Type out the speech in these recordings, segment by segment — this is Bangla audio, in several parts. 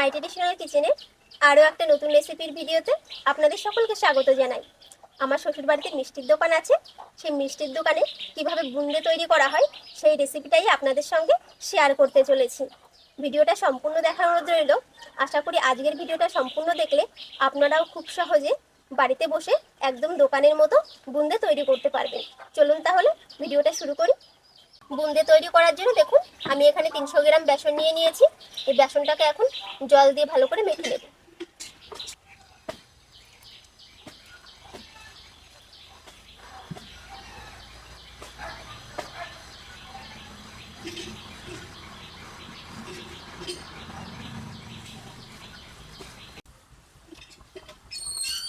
মাই ট্রেডিশনাল কিচেনে আরও একটা নতুন রেসিপির ভিডিওতে আপনাদের সকলকে স্বাগত জানাই। আমার শ্বশুর বাড়িতে মিষ্টির দোকান আছে। সেই মিষ্টির দোকানে কীভাবে বুন্দে তৈরি করা হয় সেই রেসিপিটাই আপনাদের সঙ্গে শেয়ার করতে চলেছি। ভিডিওটা সম্পূর্ণ দেখানোর জন্য আশা করি আজকের ভিডিওটা সম্পূর্ণ দেখলে আপনারাও খুব সহজে বাড়িতে বসে একদম দোকানের মতো বুন্দে তৈরি করতে পারবেন। চলুন তাহলে ভিডিওটা শুরু করি। বুন্দে তৈরি করার জন্য দেখুন, আমি এখানে তিনশো গ্রাম বেসন নিয়ে নিয়েছি। এই বেসনটাকে এখন জল দিয়ে ভালো করে মেখে নেব।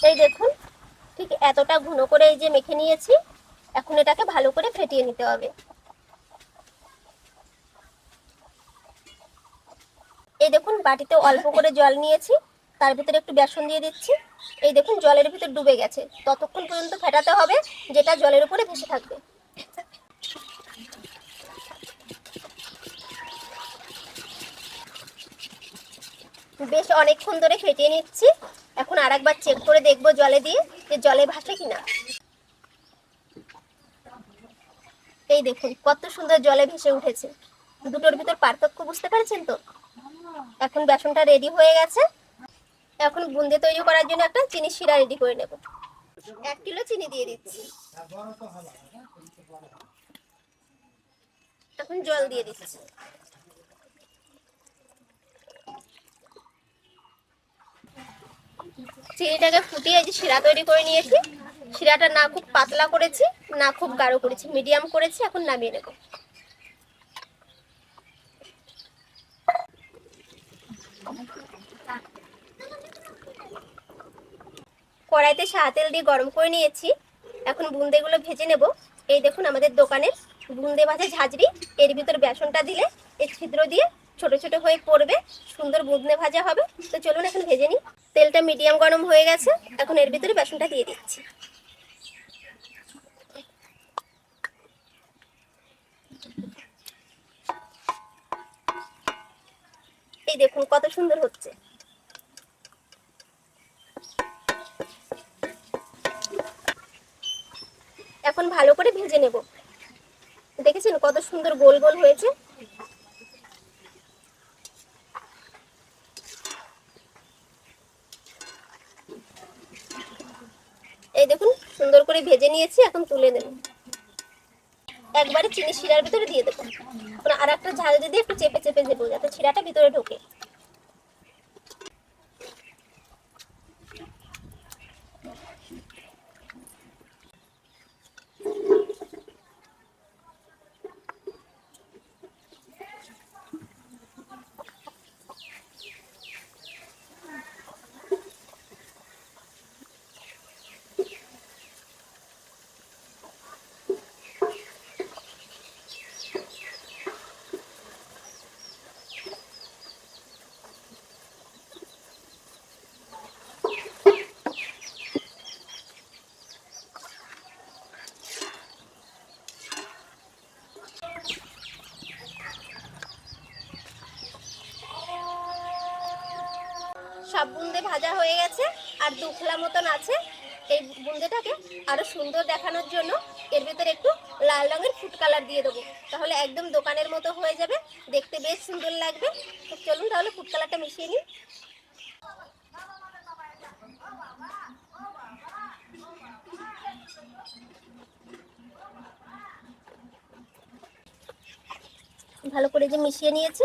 এই দেখুন, ঠিক এতটা ঘন করে এই যে মেখে নিয়েছি, এখন এটাকে ভালো করে ফেটিয়ে নিতে হবে। এই দেখুন, বাটিতে অল্প করে জল নিয়েছি, তার ভিতরে একটু বেসন দিয়ে দিচ্ছি। এই দেখুন, জলের ভিতর ডুবে গেছে। ততক্ষণ পর্যন্ত ফেটাতে হবে, যেটা জলের উপরে ভেসে থাকবে। বেশ অনেকক্ষণ ধরে ফেটিয়ে নিচ্ছি। এখন আর একবার চেক করে দেখব জলে দিয়ে যে জলে ভাসে কিনা। এই দেখুন, কত সুন্দর জলে ভেসে উঠেছে। দুটোর ভিতর পার্থক্য বুঝতে পারছেন তো? এখন বেসনটা রেডি হয়ে গেছে। এখন বুন্দে তৈরি করার জন্য একটা চিনি শিরা রেডি করে নেব। এক কিলো চিনি দিয়ে দিচ্ছি। এখন জল দিয়ে দিচ্ছি। চিনিটাকে ফুটিয়ে যে শিরা তৈরি করে নিয়েছি। শিরাটা না খুব পাতলা করেছি, না খুব গাঢ় করেছি। মিডিয়াম করেছি, এখন নামিয়ে নেব। কড়াইতে সাদা তেল দিয়ে গরম করে নিয়েছি। এখন বুন্দেগুলো ভেজে নেব। এই দেখুন আমাদের দোকানের বুন্দে ভাজা ঝাঁঝরি। এর ভিতর বেসনটা দিলে এই ছিদ্র দিয়ে ছোট ছোট হয়ে পড়বে। সুন্দর বুঁদনে ভাজা হবে। তো চলুন এখন ভেজে নিই। তেলটা মিডিয়াম গরম হয়ে গেছে। এখন এর ভিতরে বেসনটা দিয়ে দিচ্ছি। এই দেখুন কত সুন্দর হচ্ছে। এখন ভালো করে ভেজে নেব। দেখেছেন কত সুন্দর গোল গোল হয়েছে? এই দেখুন, সুন্দর করে ভেজে নিয়েছি, এখন তুলে নেব। একবারে চিনি শিরার ভিতরে দিয়ে দেবো। আর একটা ঝাল দিয়ে একটু চেপে চেপে দেবো যাতে শিরাটা ভিতরে ঢোকে। সব বুন্দে ভাজা হয়ে গেছে আর দু দুখলা মতন আছে। এই বুন্দেটাকে আরও সুন্দর দেখানোর জন্য এর ভিতরে একটু লাল রঙের ফুড কালার দিয়ে দেবো। তাহলে একদম দোকানের মতো হয়ে যাবে, দেখতে বেশ সুন্দর লাগবে। তো চলুন তাহলে ফুড কালারটা মিশিয়ে নিই। ভালো করে যে মিশিয়ে নিয়েছি।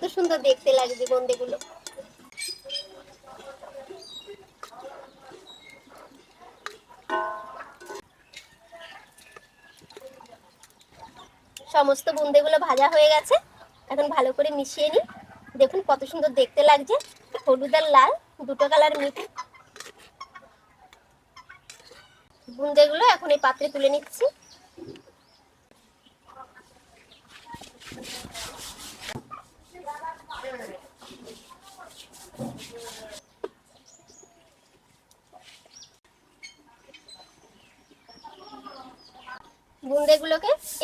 কত সুন্দর দেখতে লাগবে বোঁদেগুলো সমস্ত বুন্দেগুলো ভাজা হয়ে গেছে। এখন ভালো করে মিশিয়ে নিই। দেখুন কত সুন্দর দেখতে লাগছে। হলুদ আর লাল, দুটো কালার মিঠে বুন্দেগুলো এখন এই পাত্রে তুলে নিচ্ছি।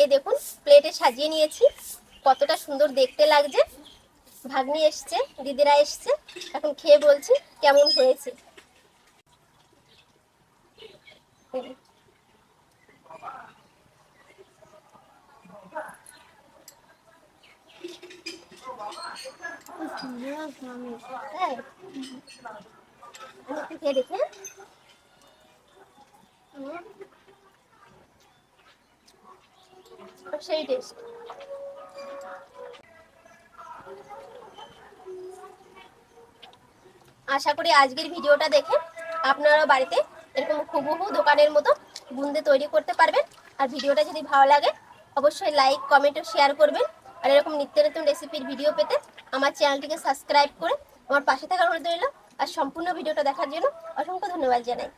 এই দেখুন প্লেটে সাজিয়ে নিয়েছি। কতটা সুন্দর দেখতে লাগছে। ভাগ্নি এসছে, দিদিরা এসছে। এখন খেয়ে বলছি কেমন হয়েছে। খেয়ে দেখি হ্যাঁ? হুম। সেই আশা করি আজকের ভিডিওটা দেখে আপনারা বাড়িতে এরকম হুবহু দোকানের মতো বুন্দে তৈরি করতে পারবেন। আর ভিডিওটা যদি ভালো লাগে, অবশ্যই লাইক কমেন্ট ও শেয়ার করবেন। আর এরকম নিত্য নতুন রেসিপির ভিডিও পেতে আমার চ্যানেলটিকে সাবস্ক্রাইব করে আমার পাশে থাকার অনুরোধ রইল। আর সম্পূর্ণ ভিডিওটা দেখার জন্য অসংখ্য ধন্যবাদ জানাই।